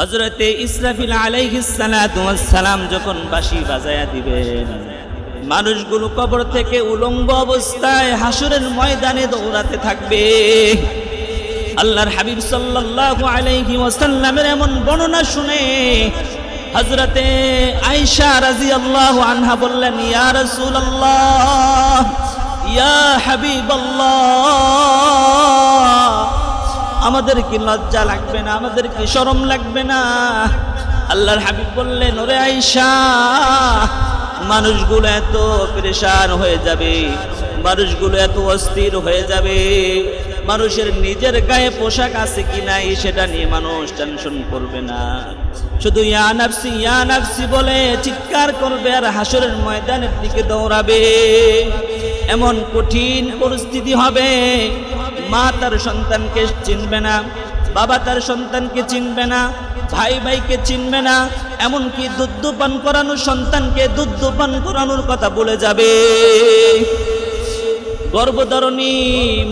হজরতে ইসরাফিল আলাইহিসালাম যখন বাসি বাজায়া দিবেন, মানুষগুলো কবর থেকে উলঙ্গ অবস্থায় হাসুরের ময়দানে দৌড়াতে থাকবে। আল্লাহর হাবিব সাল্লাল্লাহু আলাইহি ওয়াসাল্লামের এমন বর্ণনা শুনে হযরতে আয়েশা রাদিয়াল্লাহু আনহা বললেন, ইয়া রাসূলুল্লাহ, ইয়া হাবিবাল্লাহ আমাদের কি লজ্জা লাগবে না আমাদের কি শরম লাগবে না। আল্লাহর হাবিব বললেন, ওরে আয়েশা, মানুষগুলো এত পরেশান হয়ে যাবে, মানুষগুলো এত অস্থির হয়ে যাবে। মানুষের নিজের গায়ে পোশাক আছে কি নাই সেটা নিয়ে মানুষ টেনশন করবে না। শুধু ইয়া নাফসি ইয়া নাফসি বলে চিৎকার করবে আর হাসরের ময়দানের দিকে দৌড়াবে। এমন কঠিন পরিস্থিতি হবে মা তার সন্তানকে চিনবে না, বাবা তার সন্তানকে চিনবে না, ভাই ভাইকে চিনবে না, এমনকি দুধ পান করানো সন্তানকে দুধ পান করানোর কথা বলে যাবে। গর্ভধারণী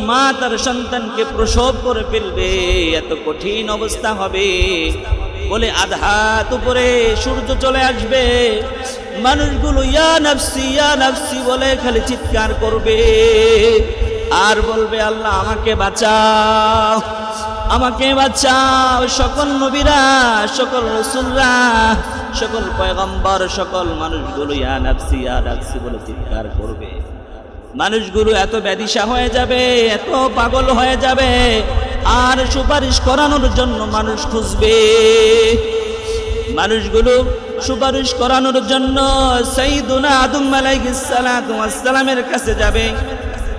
মা তার সন্তানকে প্রসব করে ফেলবে, এত কঠিন অবস্থা হবে। বলে আধাত উপরে সূর্য চলে আসবে, মানুষগুলো ইয়া নাফসি ইয়া নাফসি বলে খালি চিৎকার করবে। আর বলবে, আল্লাহ, আমাকে বাঁচাও আমাকে বাঁচাও। সকল নবীরা, সকল রসুলরা, সকল পয়গম্বর, সকল মানুষগুলো ইয়া বলে চিৎকার করবে। মানুষগুলো এত ব্যাধিসা হয়ে যাবে, এত পাগল হয়ে যাবে, আর সুপারিশ করানোর জন্য মানুষ খুঁজবে। মানুষগুলো সুপারিশ করানোর জন্য সেই সঈদুনা আদম আলাইহিসসালামের কাছে যাবে।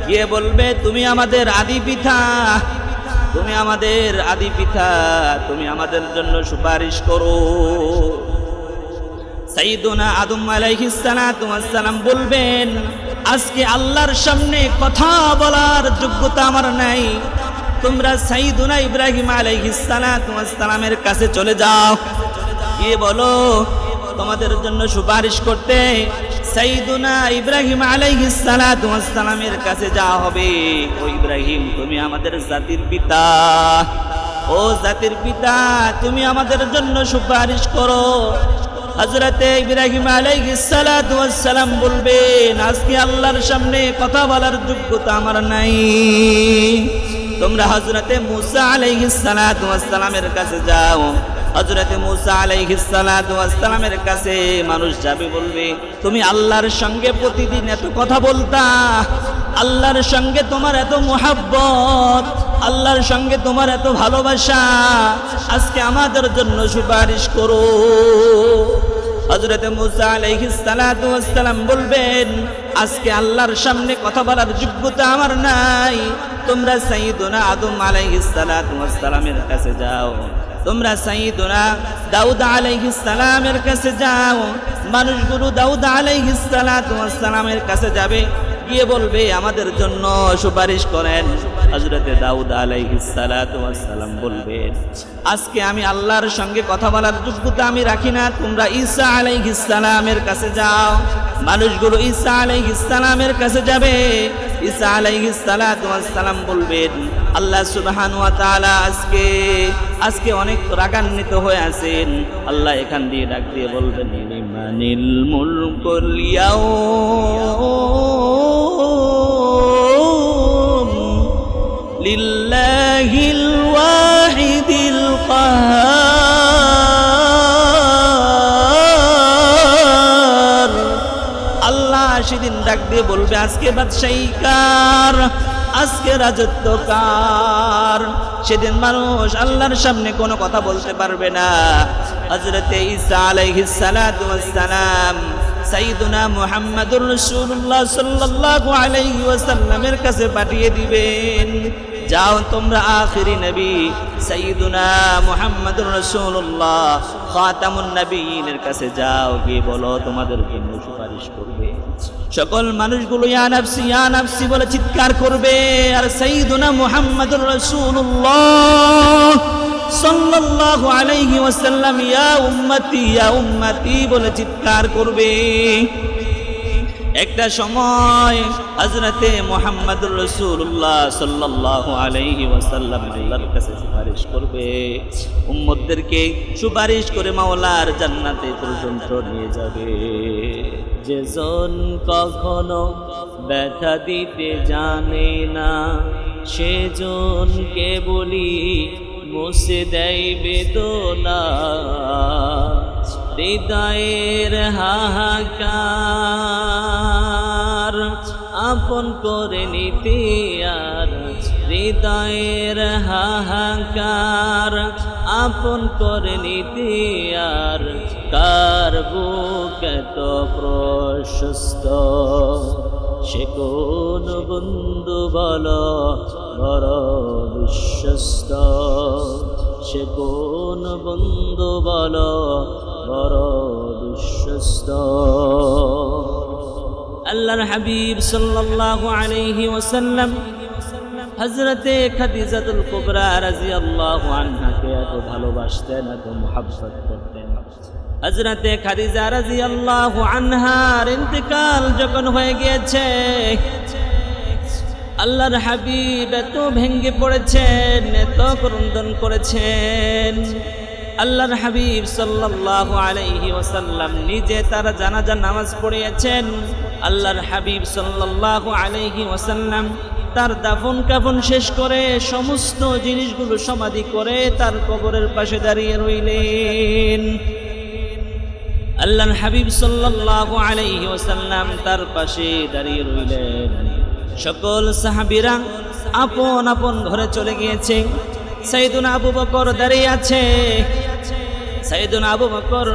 গিয়ে বলবে, তুমি আমাদের আদি পিতা, তুমি আমাদের আদি পিতা, তুমি আমাদের জন্য সুপারিশ করো। সাইদুনা আদম আলাইহিসসালাম বলবেন, আজকে আল্লাহর সামনে কথা বলার যোগ্যতা আমার নাই। তোমরা সাইদুনা ইব্রাহিম আলাইহিসসালামের কাছে চলে যাও। গিয়ে বলো, তোমাদের জন্য সুপারিশ করতে সাইদুনা ইব্রাহিম আলাইহিসসালামের কাছে যাওয়া হবে। ও ইব্রাহিম, তুমি আমাদের জাতির পিতা। ও জাতির পিতা, তুমি আমাদের জন্য সুপারিশ করো। হজরতে ইব্রাহিম আলাইহিসসালাম বলবেন, আজকে আল্লাহর সামনে কথা বলার যোগ্যতা আমার নাই। তোমরা হজরতে মুসা আলাইহিসসালামের কাছে যাও। হজরতে মুসা আলাইহিসসালামের কাছে মানুষ যাবে বলবে, তুমি আল্লাহর সঙ্গে প্রতিদিন এত কথা বলতা, আল্লাহর সঙ্গে তোমার এত মোহাব্বত, আল্লাহর সঙ্গে তোমার এত ভালোবাসা, আজকে আমাদের জন্য সুপারিশ করো। হজরতে মুসা আলাইহিসসালাম বলবেন, আজকে আল্লাহর সামনে কথা বলার যোগ্যতা আমার নাই, তোমরা সাইদুনা আদম আলাইহিসসালামের কাছে যাও। তোমরা সাইদুনা দাউদ আলাইহিসসালামের কাছে যাও। মানুষগুলো দাউদ আলাইহিস সালামের কাছে যাবে, গিয়ে বলবে, আমাদের জন্য সুপারিশ করেন। হজরতে দাউদ আলাইহিসসালাম বলবেন আজকে আমি আল্লাহর সঙ্গে কথা বলার যোগ্যতা আমি রাখি না। তোমরা ঈসা আলাইহিসসালামের কাছে যাও। মানুষগুলো ঈসা আলাইহিসসালামের কাছে যাবে। ঈসা আলাইহিসসালাম বলবেন আল্লাহ সুবহান ওয়া তাআলা আজকে আজকে অনেক রাগান্বিত হয়ে আছেন। আল্লাহ এখান দিয়ে ডাক দিয়ে বলবেন লিমানিল মুলকুল ইয়াউম লিল্লাহিল ওয়াহিদিল কাহার। আল্লাহ সেদিন ডাক দিয়ে বলবে, আজকে বাদশাহী কার? আজকে রাজত্ব কার? সেদিন মানুষ আল্লাহর সামনে কোনো কথা বলতে পারবে না। হজরতে ঈসা আলাইহিস সালাতু ওয়াস সালাম সাইয়্যিদুনা মুহাম্মাদুর রাসূলুল্লাহ সাল্লাল্লাহু আলাইহি ওয়াসাল্লামের কাছে পাঠিয়ে দিবেন। যাও তোমরা আখিরি নবী, সাইয়্যিদুনা মুহাম্মাদুর রাসূলুল্লাহ, খাতামুন নবীনের কাছে যাও, গিয়ে বলো তোমাদের জন্য সুপারিশ করবে। সকল মানুষগুলো ইয়ানাফসি ইয়ানাফসি বলে চিৎকার করবে। আর সাইদুনা মুহাম্মাদুর রাসূলুল্লাহ সাল্লাল্লাহু আলাইহি ওয়াসাল্লাম, ইয়া উম্মতি ইয়া উম্মতি বলে চিৎকার করবে। একটা সময় হজরতে মোহাম্মদুর রসুল্লাহ সাল্লাহ আলাইহি ওয়াসাল্লাম আল্লাহর কাছে সুপারিশ করবে। উম্মতদেরকে সুপারিশ করে মাওলার জান্নাতে পর্যন্ত নিয়ে যাবে। যেজন কখনো ব্যথা দিতে জানে না সেজনকে বলি মুছে দেয় বেদনা। হৃদয়ের হাহাকার আপন করে নিতে আর হৃদয়ের হাহাকার আপন করে নিতে আর কার বুক এত প্রশস্ত? সে কোন বন্ধু বল, বড় বিশ্বস্ত? সে কোন বন্ধু বল, বড় বিশ্বস্ত। আল্লাহর হাবিব সাল্লাল্লাহু আলাইহি ওয়াসাল্লাম হজরতে খাদিজাতুল কুবরা রাদিয়াল্লাহু আনহাকে এত ভালোবাসতেন, এত মুহাব্বত করতেন। হজরতে খাদিজা রাজি রাদিয়াল্লাহু আনহার ইন্তেকাল যখন হয়ে গিয়েছে আল্লাহর হাবিব এত ভেঙ্গে পড়েছেন, এত ক্রন্দন করেছেন। আল্লাহর হাবিব সাল্লাল্লাহু আলাইহি ওসাল্লাম নিজে তার জানাজা নামাজ পড়িয়েছেন। আল্লাহর হাবিব সাল্লাল্লাহু আলাইহি ওয়াসাল্লাম তার দাফন কাফন শেষ করে সমস্ত জিনিসগুলো সমাধি করে তার কবরের পাশে দাঁড়িয়ে রইলেন। আল্লাহর হাবিব সাল্লাল্লাহু আলাইহি ওসাল্লাম তার পাশে দাঁড়িয়ে রইলেন। সকল সাহাবীরা আপন আপন ঘরে চলে গিয়েছে। সাইদুনা আবু বকর দাঁড়িয়ে আছে। সাইদুনা আবু বকর,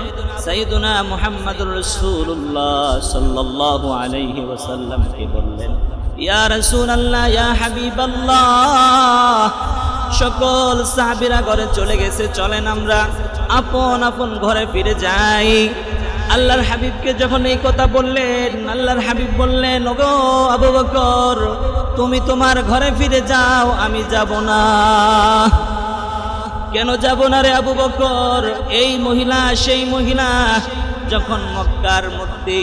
সাইদুনা মুহাম্মদুর রাসূলুল্লাহ সাল্লাল্লাহু আলাইহি ওয়াসাল্লামকে বললেন, ইয়া রাসূলুল্লাহ, ইয়া হাবিবাল্লাহ, সকল সাহাবীরা ঘরে চলে গেছে, চলেন আমরা আপন আপন ঘরে ফিরে যাই। আল্লাহর হাবিবকে যখন এই কথা বললেন, আল্লাহর হাবিব বললেন, ওগো আবু বকর, তুমি তোমার ঘরে ফিরে যাও, আমি যাব না। কেন যাব না রে আবু বকর? এই মহিলা, সেই মহিলা যখন মক্কার মধ্যে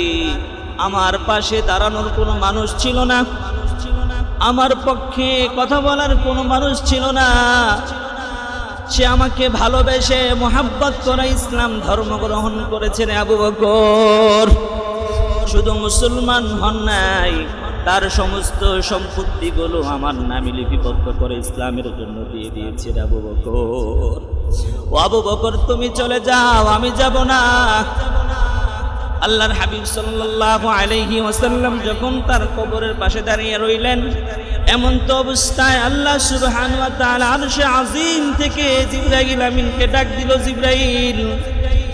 আমার পাশে দাঁড়ানোর কোনো মানুষ ছিল না, আমার পক্ষে কথা বলার কোনো মানুষ ছিল না সে আমাকে ভালোবেসে মোহাব্বত করে ইসলাম ধর্ম গ্রহণ করেছেন আবু বকর। শুধু মুসলমান হন নাই, তার সমস্ত সম্পত্তিগুলো আমার নামে লিপিবদ্ধ করে ইসলামের জন্য দিয়ে দিয়েছে আবু বকর। ও আবু বকর, তুমি চলে যাও, আমি যাব না। আল্লাহর হাবিব সাল্লাল্লাহু আলাইহি ওসাল্লাম যখন তার কবরের পাশে দাঁড়িয়ে রইলেন, এমন তো অবস্থায় আল্লাহ সুবহান আরশে আজিম থেকে জিবরাইল আমিনকে ডাক দিল, জিবরাইল,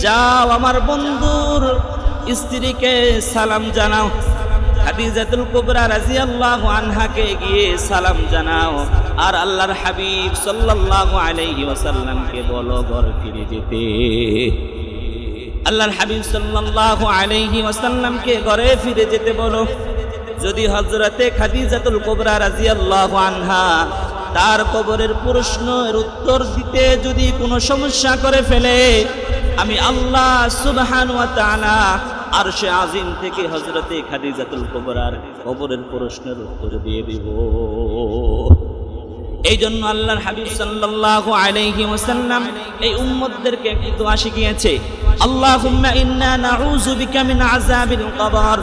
যাও আমার বন্ধুর স্ত্রীকে সালাম জানাও। খাদিজাতুল কুবরা রাদিয়াল্লাহু আনহাকে গিয়ে সালাম জানাও। আর আল্লাহর হাবিব সাল্লাল্লাহু আলাইহি ওয়াসাল্লামকে বলো ঘর ফিরে যেতে। আল্লাহর হাবিব সাল্লাল্লাহু আলাইহি ওয়াসাল্লামকে ঘরে ফিরে যেতে বলো। যদি হযরতে খাদিজাতুল কুবরা রাদিয়াল্লাহু আনহা তার কবরের প্রশ্নের উত্তর দিতে যদি কোনো সমস্যা করে ফেলে, আমি আল্লাহ সুবহান ওয়া তাআলা আরশে আজিম থেকে হযরতে খাদিজাতুল কুবরার কবরের প্রশ্নের উত্তর দিয়ে দিব। এই জন্য আল্লাহর হাবিব সাল্লাল্লাহু আলাইহি ওয়াসাল্লাম এই উম্মতদেরকে একটি দোয়া শিখিয়েছে আল্লাহুম্মা ইন্না নাউযু বিকা মিন আযাবিল কবর।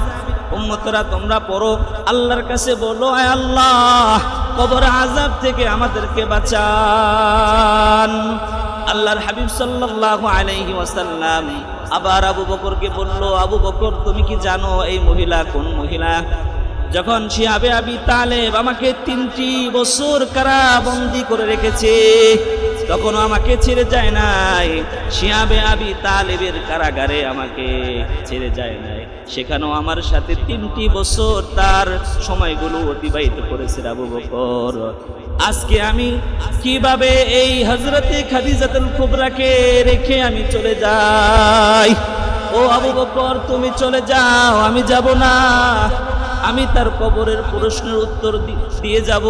উম্মতরা, তোমরা পড়ো, আল্লাহর কাছে বলো আল্লাহ, কবর আযাব থেকে আমাদেরকে বাঁচান। আল্লাহর হাবিব সাল্লাল্লাহু আলাইহি আবার আবু বকরকে বলল, আবু বকর, তুমি কি জানো এই মহিলা কোন মহিলা? যখন শিয়াবে আবি তালেব আমাকে তিনটি বছর কারাবন্দি করে রেখেছে তখনও আমাকে ছেড়ে যায় নাই। শিয়াবে আবি তালেবের কারাগারে আমাকে ছেড়ে যায় নাই। সেখানেও আমার সাথে তিনটি বছর তার সময়গুলো অতিবাহিত করেছে আবু বকর। আজকে আমি কীভাবে এই হজরতে খাদিজাতুল কুবরাকে রেখে আমি চলে যাই? ও আবু বকর, তুমি চলে যাও, আমি যাব না। আমি তার কবরের প্রশ্নের উত্তর দিয়ে যাব।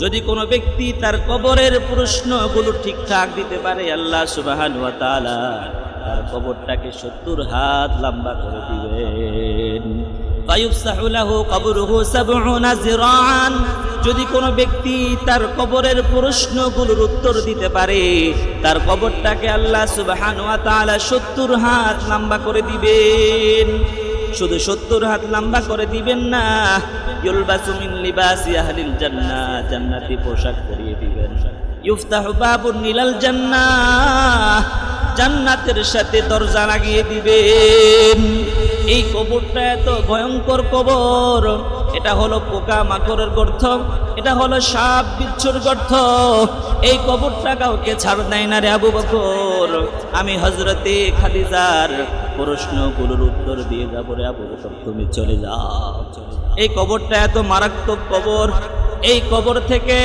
যদি কোনো ব্যক্তি তার কবরের প্রশ্নগুলো ঠিকঠাক দিতে পারে, আল্লাহ সুবাহান ওয়া তার কবরটাকে সত্তর হাত লম্বা করে দিবেন। যদি কোনো ব্যক্তি তার কবরের প্রশ্নগুলোর উত্তর দিতে পারে, তার কবরটাকে আল্লাহ সুবাহান ওয়া সত্তর হাত লম্বা করে দিবেন। শুধু 70 হাত লম্বা করে দিবেন না। ইউলবাসু মিন লিবাসি আহলিল জান্নাহ, জান্নাতি পোশাক পরিয়ে দিবেন। ইফতাহু বাবুন নিলাল জান্নাহ, জান্নাতের সাথে দরজা লাগিয়ে দিবেন। এই কবরটা এত ভয়ঙ্কর কবর, এটা হলো পোকা মাকড়ের গর্ত, এটা হলো সাপ বিচ্ছুর গর্ত। এই কবরটা কাউকে ছাড় দেয় না রে আবু বকর। আমি হজরতে খাদিজার প্রশ্নগুলোর উত্তর দিয়ে যাব রে আবু বকর, তুমি চলে যাও এই কবরটা এত মারাত্মক কবর, এই কবর থেকে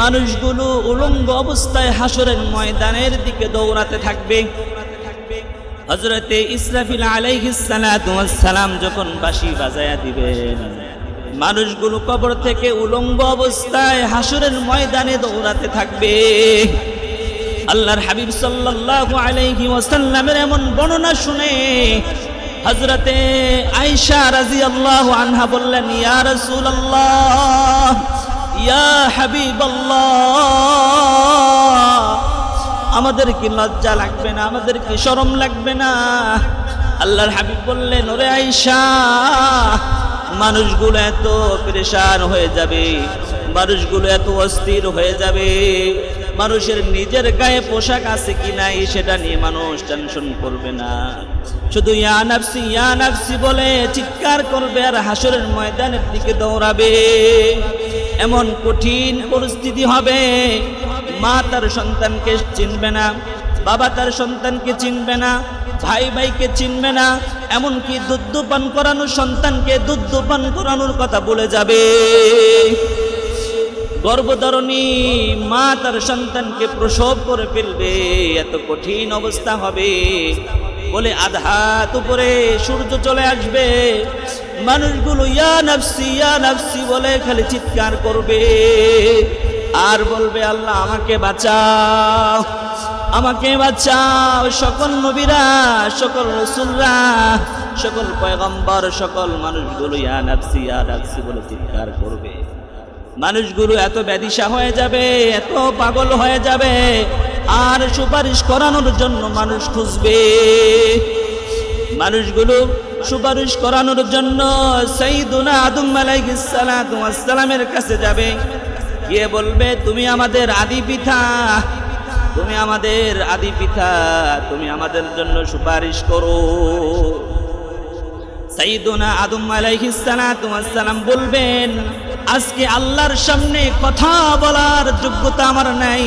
মানুষগুলো উলঙ্গ অবস্থায় হাসরের ময়দানের দিকে দৌড়াতে থাকবে। হজরতে ইসরাফিল আলাইহিসালাম যখন বাঁশি বাজায়া দিবেন, মানুষগুলো কবর থেকে উলঙ্গ অবস্থায় হাসরের ময়দানে দৌড়াতে থাকবে। আল্লাহর হাবিব সাল্লাল্লাহু আলাইহি ওয়াসাল্লামের এমন বর্ণনা শুনে হজরতে আয়েশা রাদিয়াল্লাহু আনহা বললেন, ইয়া রাসূলুল্লাহ, ইয়া হাবিবাল্লাহ, আমাদের কি লজ্জা লাগবে না? আমাদের কি শরম লাগবে না? আল্লাহর হাবিব বললেন, ওরে আইসা মানুষগুলো এত পরেশান হয়ে যাবে, মানুষগুলো এত অস্থির হয়ে যাবে মানুষের নিজের গায়ে পোশাক আছে কি নাই সেটা নিয়ে মানুষ টেনশন করবে না। শুধু ইয়া নাফসি ইয়া নাফসি বলে চিৎকার করবে আর হাসরের ময়দানের দিকে দৌড়াবে। এমন কঠিন পরিস্থিতি হবে, মা তার সন্তানকে চিনবে না, বাবা তার সন্তানকে চিনবে না, ভাই ভাইকে চিনবে না, এমনকি দুধ পান করানোর সন্তানকে দুধ পান করানোর কথা বলে যাবে। গর্ভধারণী মা তার সন্তানকে প্রসব করে ফেলবে, এত কঠিন অবস্থা হবে। বলে আধাত উপরে সূর্য চলে আসবে। মানুষগুলো, ইয়া নাফসি ইয়া নাফসি বলে খালি চিৎকার করবে। আর বলবে, আল্লাহ, আমাকে বাঁচাও আমাকে বাঁচাও। সকল নবীরা, সকল রসুলরা, সকল পয়গম্বর, সকল মানুষগুলো ইয়া নাফসি ইয়া নাফসি বলে চিৎকার করবে। মানুষগুলো এত ব্যাধিসা হয়ে যাবে, এত পাগল হয়ে যাবে, আর সুপারিশ করানোর জন্য মানুষ খুঁজবে। মানুষগুলো সুপারিশ করানোর জন্য সঈদুনা আদম আলাইহিসসালামের কাছে যাবে। গিয়ে বলবে, তুমি আমাদের আদি পিতা, তুমি আমাদের আদি পিতা, তুমি আমাদের জন্য সুপারিশ করো। সাইদুনা আদম আলাইহিসসালাম বলবেন আজকে আল্লাহর সামনে কথা বলার যোগ্যতা আমার নাই।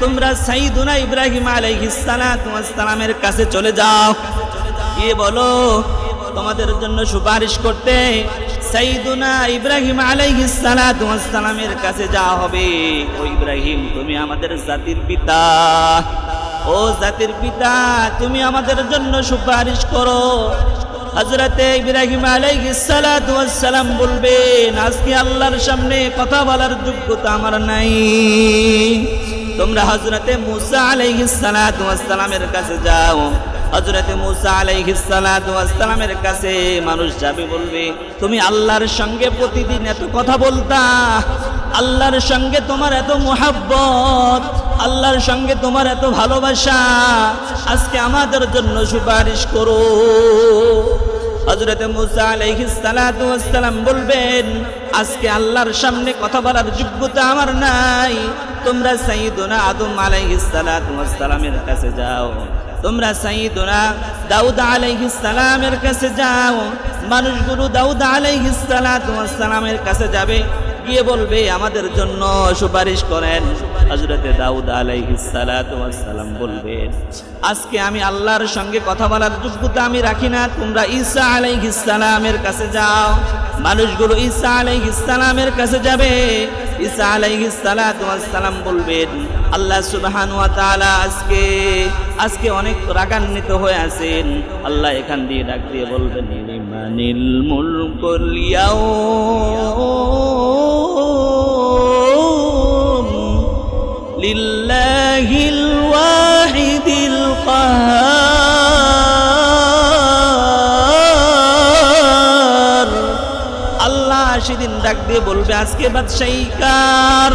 তোমরা সাইদুনা ইব্রাহিম আলাইহিসসালামের কাছে চলে যাও। গিয়ে বলো, তোমাদের জন্য সুপারিশ করতে সাইদুনা ইব্রাহিম আলাইহিসসালামের কাছে যাওয়া হবে। ও ইব্রাহিম, তুমি আমাদের জাতির পিতা। ও জাতির পিতা, তুমি আমাদের জন্য সুপারিশ করো। হজরতে ইব্রাহিম আলাইহিসসালাম বলবেন, আজকে আল্লাহর সামনে কথা বলার যোগ্যতা আমার নাই। তোমরা হজরতে মুসা আলাইহিসসালামের কাছে যাও। হজরতে মুসা আলাইহিসসালামের কাছে মানুষ যাবে বলবে, তুমি আল্লাহর সঙ্গে প্রতিদিন এত কথা বলতা, আল্লাহর সঙ্গে তোমার এত মোহাব্বত আল্লাহর সঙ্গে তোমার এত ভালোবাসা, আজকে আমাদের জন্য সুপারিশ করো। হজরতে মুসা আলাইহিসসালাম বলবেন, আজকে আল্লাহর সামনে কথা বলার যোগ্যতা আমার নাই। তোমরা সাইদুনা আদম আলাইহিসসালামের কাছে যাও। তোমরা সাইদুনা দাউদ আলাইহিসসালামের কাছে যাও। মানুষগুলো দাউদ আলাইহিসসালামের কাছে যাবে। গিয়ে বলবে, আমাদের জন্য সুপারিশ করেন। হজরতে দাউদ আলাইহিসসালাম বলবেন আজকে আমি আল্লাহর সঙ্গে কথা বলার যোগ্যতা আমি রাখি না। তোমরা ঈসা আলাইহিসসালামের কাছে যাও। মানুষগুলো ঈসা আলাইহিসসালামের কাছে যাবে। ঈসা আলাইহিসসালাম বলবেন, আল্লাহ সুবহানাহু ওয়া তাআলা আজকে আজকে অনেক রাগান্বিত হয়ে আছেন। আল্লাহ এখান দিয়ে ডাক দিয়ে বলবেন لمن الملك اليوم لله দিল القهار আল্লাহ সেদিন ডাক দিয়ে বলবে, আজকে বাদশাহী কার?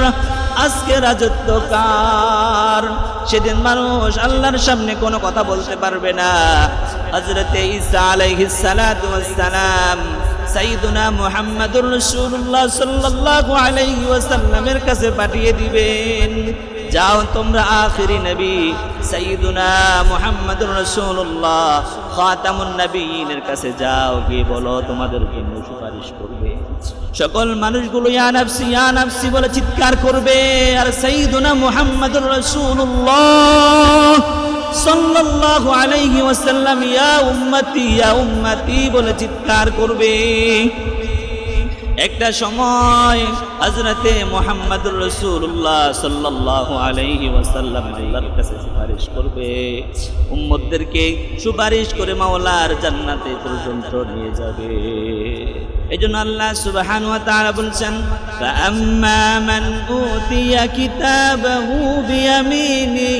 আজকে রাজত্ব কার? সেদিন মানুষ আল্লাহর সামনে কোনো কথা বলতে পারবে না। হজরতে ঈসা আলাইহিস সালাতু সাইয়্যিদুনা মুহাম্মাদুর রাসূলুল্লাহ সাল্লাল্লাহু আলাইহি ওয়াসাল্লামের কাছে পাঠিয়ে দিবেন। যাও তোমরা আখিরি নবী সাইয়্যিদুনা মুহাম্মাদুর রাসূলুল্লাহ খাতামুন নবীনের কাছে যাও, গিয়ে বলো তোমাদের জন্য সুপারিশ করবে। সকল মানুষগুলো ইয়া নাফসি ইয়া নাফসি বলে চিৎকার করবে, আর সাইয়্যিদুনা মুহাম্মাদুর রাসূলুল্লাহ সাল্লাল্লাহু আলাইহি ওয়াসাল্লাম, ইয়া উম্মতি ইয়া উম্মতি বলে চিৎকার করবে। একটা সময় হজরতে মোহাম্মদুর রসুল্লাহ সাল্লাল্লাহু আলাইহি ওয়াসাল্লাম আল্লাহর কাছে সুপারিশ করবে। উম্মতদেরকে সুপারিশ করে মাওলার জান্নাতে পর্যন্ত নিয়ে যাবে। এই জন্য আল্লাহ সুবহান তাআলা বলছেন ফাআম্মা মান উতিয়া কিতাবাহু বিয়ামিনি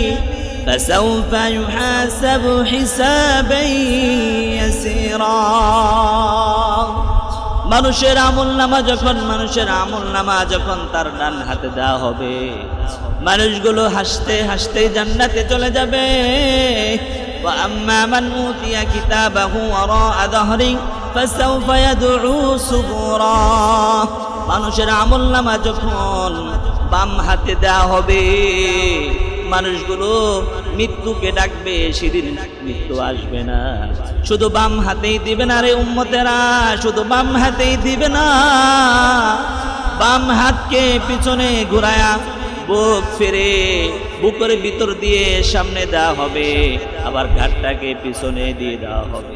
فسوف يحاسب حسابا يسيرا মানুষের আমল নামা যখন মানুষের আমল নামা যখন তার ডান হাতে দেওয়া হবে মানুষগুলো হাসতে হাসতে জান্নাতে চলে যাবে وأما من أوتي كتابه وراء ظهره فسوف يدعو سبورا মানুষের আমল নামা যখন বাম হাতে দেওয়া হবে মানুষগুলো মৃত্যুকে ডাকবে, সেদিন মৃত্যু আসবে না। শুধু বাম হাতেই দিবে না রে উম্মতেরা, শুধু বাম হাতেই দিবে না। বাম হাতকে পিছনে ঘুরায়া বুক ফিরে বুকের ভিতর দিয়ে সামনে দেওয়া হবে, আবার ঘাটটাকে পিছনে দিয়ে দেওয়া হবে।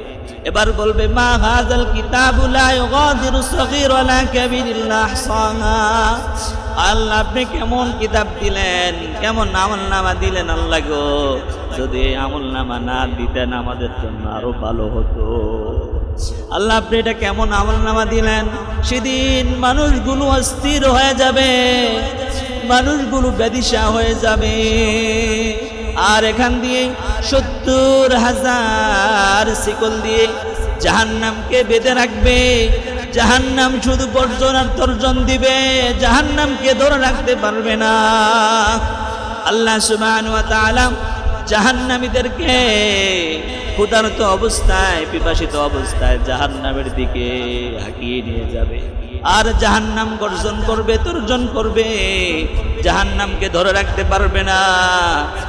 এবার বলবে, মা হাজাল কিতাবুলা ইউগাদিরু সগীর ওয়ালা কাবীর ইল্লা আহসাহা আল্লাহ, আপনি কেমন কিতাব দিলেন? কেমন আমল নামা দিলেন আল্লাহ গো? যদি আমল নামা না দিতেন, আমাদের জন্য আরও ভালো হতো। আল্লাহ, আপনি এটা কেমন আমল নামা দিলেন? সেদিন মানুষগুলো অস্থির হয়ে যাবে। মানুষগুলো বেদিশা হয়ে যাবে। আর এখান দিয়ে সত্তর হাজার শিকল দিয়ে জাহান্নামকে বেঁধে রাখবে। জাহান্নাম শুধু গর্জন আর তর্জন দিবে, জাহান্নামকে ধরে রাখতে পারবে না। আল্লাহ সুবাহ জাহান্নামীদেরকে ক্ষুধার্ত অবস্থায়, পিপাসিত অবস্থায় জাহান্নামের দিকে হাঁকিয়ে নিয়ে যাবে। আর জাহান্নাম গর্জন করবে, তর্জন করবে। জাহান্নামকে ধরে রাখতে পারবে না।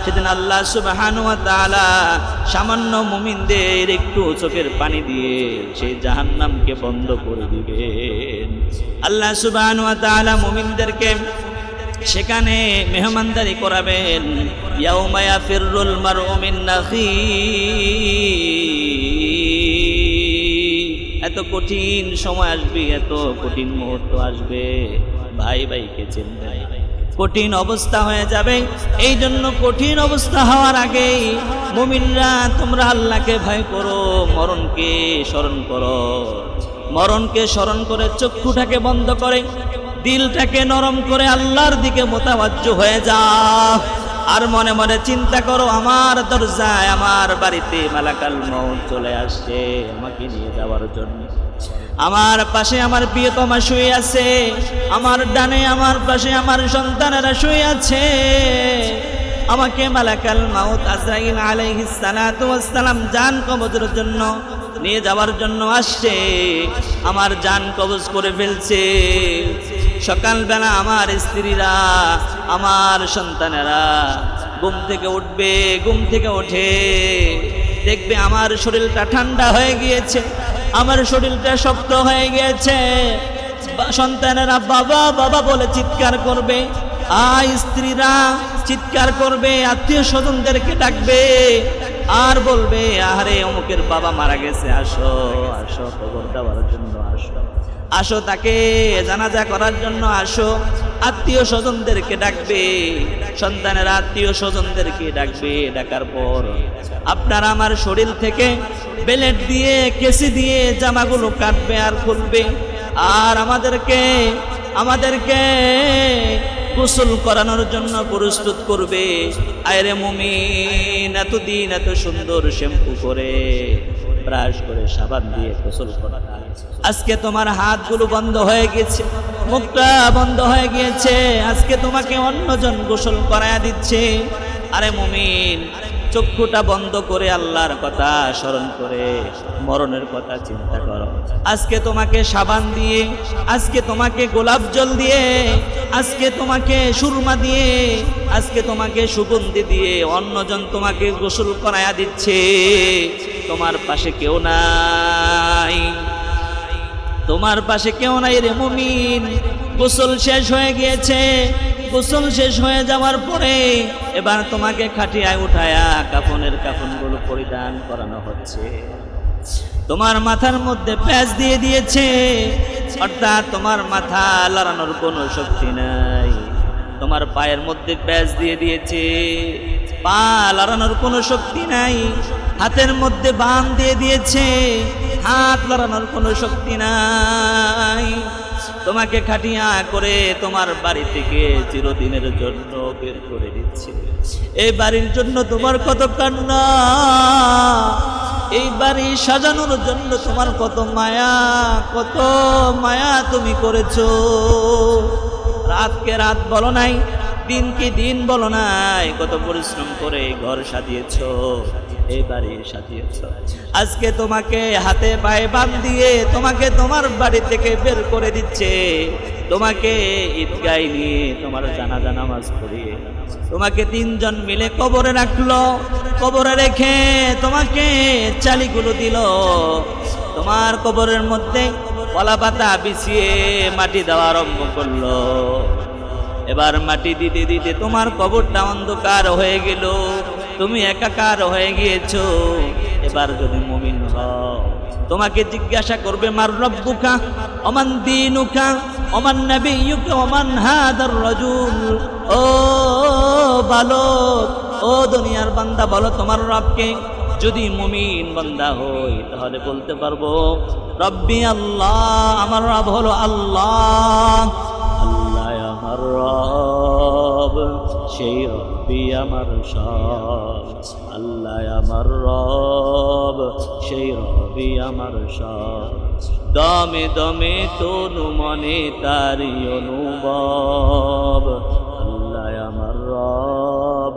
সেদিন আল্লাহ সুবহান ওয়া তাআলা সামান্য মুমিনদের একটু চোখের পানি দিয়ে সেই জাহান্নামকে বন্ধ করে দিবেন। আল্লাহ সুবহান ওয়া তাআলা মুমিনদেরকে সেখানে মেহমানদারি করাবেন। ইয়াউমা ইয়াফিরুল মারউ মিন নাখি এত কঠিন সময় আসবে, এত কঠিন মুহূর্ত আসবে। ভাই ভাইকে চিনবে কঠিন অবস্থা হয়ে যাবে। এই জন্য কঠিন অবস্থা হওয়ার আগেই মুমিনরা, তোমরা আল্লাহকে ভয় করো, মরণকে স্মরণ করো। মরণকে স্মরণ করে চক্ষুটাকে বন্ধ করে, দিলটাকে নরম করে আল্লাহর দিকে মোতাবাজ্য হয়ে যাও। আর মনে মনে চিন্তা করো, আমার দরজায় আমার বাড়িতে মালাকাল মৌত চলে আসছে আমাকে নিয়ে যাওয়ার জন্য। আমার পাশে আমার প্রিয়তমা শুয়ে আছে, আমার ডানে আমার পাশে আমার সন্তানেরা শুয়ে আছে। আমাকে মালাকাল মাউত আজরাইল আলাইহিস সালাতু ওয়াস সালাম জান কবজের জন্য নিয়ে যাওয়ার জন্য আসছে, আমার জান কবজ করে ফেলছে। সকালবেলা আমার স্ত্রীরা, আমার সন্তানেরা ঘুম থেকে উঠবে, ঘুম থেকে ওঠে। দেখবে আমার শরীরটা ঠান্ডা হয়ে গিয়েছে, আমার শরীরটা শক্ত হয়ে গিয়েছে। সন্তানেরা বাবা বাবা বলে চিৎকার করবে আর স্ত্রীরা, চিৎকার করবে, আত্মীয় স্বজনদেরকে ডাকবে। আর বলবে আরে অমুকের বাবা মারা গেছে, আসো আসো, খবর দেওয়ার জন্য আসো। আসো তাকে, জানাজা করার জন্য আসো। আত্মীয় স্বজনদেরকে ডাকবে, সন্তানের আত্মীয় স্বজনদেরকে ডাকবে ডাকার পর। আপনার আমার শরীর থেকে বেলেট দিয়ে, কেসি দিয়ে জামাগুলো কাটবে আর খুলবে। আর আমাদেরকে আমাদেরকে গোসল করানোর জন্য প্রস্তুত করবে। আয়রে এত দিন এত সুন্দর শ্যাম্পু করে ব্রাশ করে সাবান দিয়ে গোসল করা। আজকে তোমার হাতগুলো বন্ধ হয়ে গেছে, মুখটা বন্ধ হয়ে গিয়েছে। আজকে তোমাকে অন্যজন গোসল করায় দিচ্ছে। আরে মুমিন চক্ষুটা বন্ধ করে আল্লাহর কথা স্মরণ করে মরণের কথা চিন্তা করো। আজকে তোমাকে সাবান দিয়ে, আজকে তোমাকে গোলাপ জল দিয়ে, আজকে তোমাকে সুরমা দিয়ে, আজকে তোমাকে সুগন্ধি দিয়ে অন্যজন তোমাকে গোসল করায়া দিচ্ছে। তোমার পাশে কেউ নাই। তোমার পাশে কেউ নাই রে মুমিন। গোসল শেষ হয়ে গিয়েছে। গোসল শেষ হয়ে যাওয়ার পরে এবার তোমাকে খাটিয়ায় উঠায়া কাফনের কাফনগুলো পরিধান করানো হচ্ছে। তোমার মাথার মধ্যে প্যাচ দিয়ে দিয়েছে। অর্থাৎ তোমার মাথা লড়ানোর কোনো শক্তি নাই। তোমার পায়ের মধ্যে প্যাচ দিয়ে দিয়েছে। পা লড়ানোর কোনো শক্তি নাই। হাতের মধ্যে বাম দিয়ে দিয়েছে। হাত লড়ানোর কোনো শক্তি নাই। তোমাকে খাটিয়া করে তোমার বাড়ি থেকে চিরদিনের জন্য বের করে দিচ্ছে। এই বাড়ির জন্য তোমার কত কান্না? এই বাড়ি সাজানোর জন্য তোমার কত মায়া? কত মায়া তুমি করেছ? রাতকে রাত বলো নাই, দিনকে দিন বলো নাই, কত পরিশ্রম করে ঘর সাজিয়েছ। এই বাড়ি সাজিয়েছ আজকে তোমাকে হাতে পায়ে বান দিয়ে তোমাকে তোমার বাড়ি থেকে বের করে দিচ্ছে। তোমাকে ঈদগাই নিয়ে তোমার জানাজা নামাজ পড়িয়ে তোমাকে তিনজন মিলে কবরে রাখল। কবরে রেখে তোমাকে চালিগুলো দিল। তোমার কবরের মধ্যে কলা পাতা বিছিয়ে মাটি দেওয়া আরম্ভ করল। এবার মাটি দিতে দিতে তোমার কবরটা অন্ধকার হয়ে গেল। তুমি একাকার হয়ে গিয়েছ। এবার যদি মুমিন হও, তোমাকে জিজ্ঞাসা করবে, মার রব্বুকা অমান দিনুকা অমান নাবিয়ুকা অমান হাদার রাজুল? ও বালক ও দুনিয়ার বান্দা বলো তোমার রবকে, যদি মুমিন বান্দা হই, তাহলে বলতে পারব, রব্বি আল্লাহ, আমার রব হলো আল্লাহ আল্লাহ আমার রব, সেই রব্বি আমার সব, আল্লাহ আমার রব, সেই রব্বি আমার সব। দমে দমে তনু মনে তারি অনুভব, আল্লাহ আমার রব,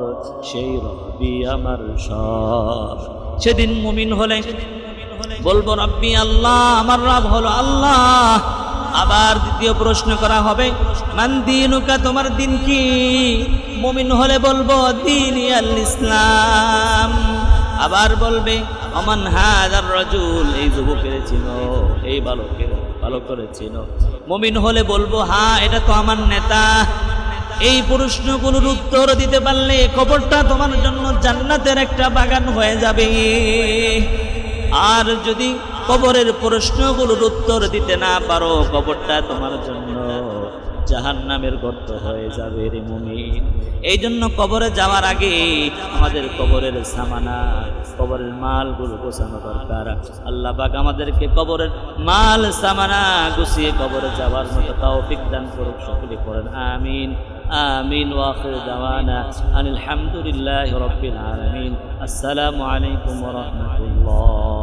সেই রব্বি আমার সব। সেদিন মুমিন হলে, বলব রব্বি আল্লাহ, আমার রব হলো আল্লাহ। আবার দ্বিতীয় প্রশ্ন করা হবে, মান দিনুকা, তোমার দিন কি? মুমিন হলে বলব, দিন আল ইসলাম। আবার বলবে, অমান হাজার রজুল, এই যুবকের চিনো এই বালকের ভালো করে চিনো মুমিন হলে বলব হ্যাঁ এটা তো আমার নেতা। এই প্রশ্নগুলোর উত্তর দিতে পারলে খবরটা তোমার জন্য জান্নাতের একটা বাগান হয়ে যাবে। আর যদি কবরের প্রশ্নগুলোর উত্তর দিতে না পারো কবরটা তোমার জন্য। জাহান নামের গর্ত হয়ে যাবে রে মুমিন। এই জন্য কবরে যাওয়ার আগে আমাদের কবরের সামানা, কবরের মালগুলো গোছানো দরকার। আল্লাহ বাগ আমাদেরকে কবরের মাল, সামানা গুছিয়ে কবরে যাওয়ার মতো তাও বিজ্ঞান করুক সকলে করেন আমিন। আমিন ওয়াখির দাওয়ানা আলহামদুলিল্লাহ রব্বিল আলমিন। আসসালামু আলাইকুম রহমতুল্লাহ।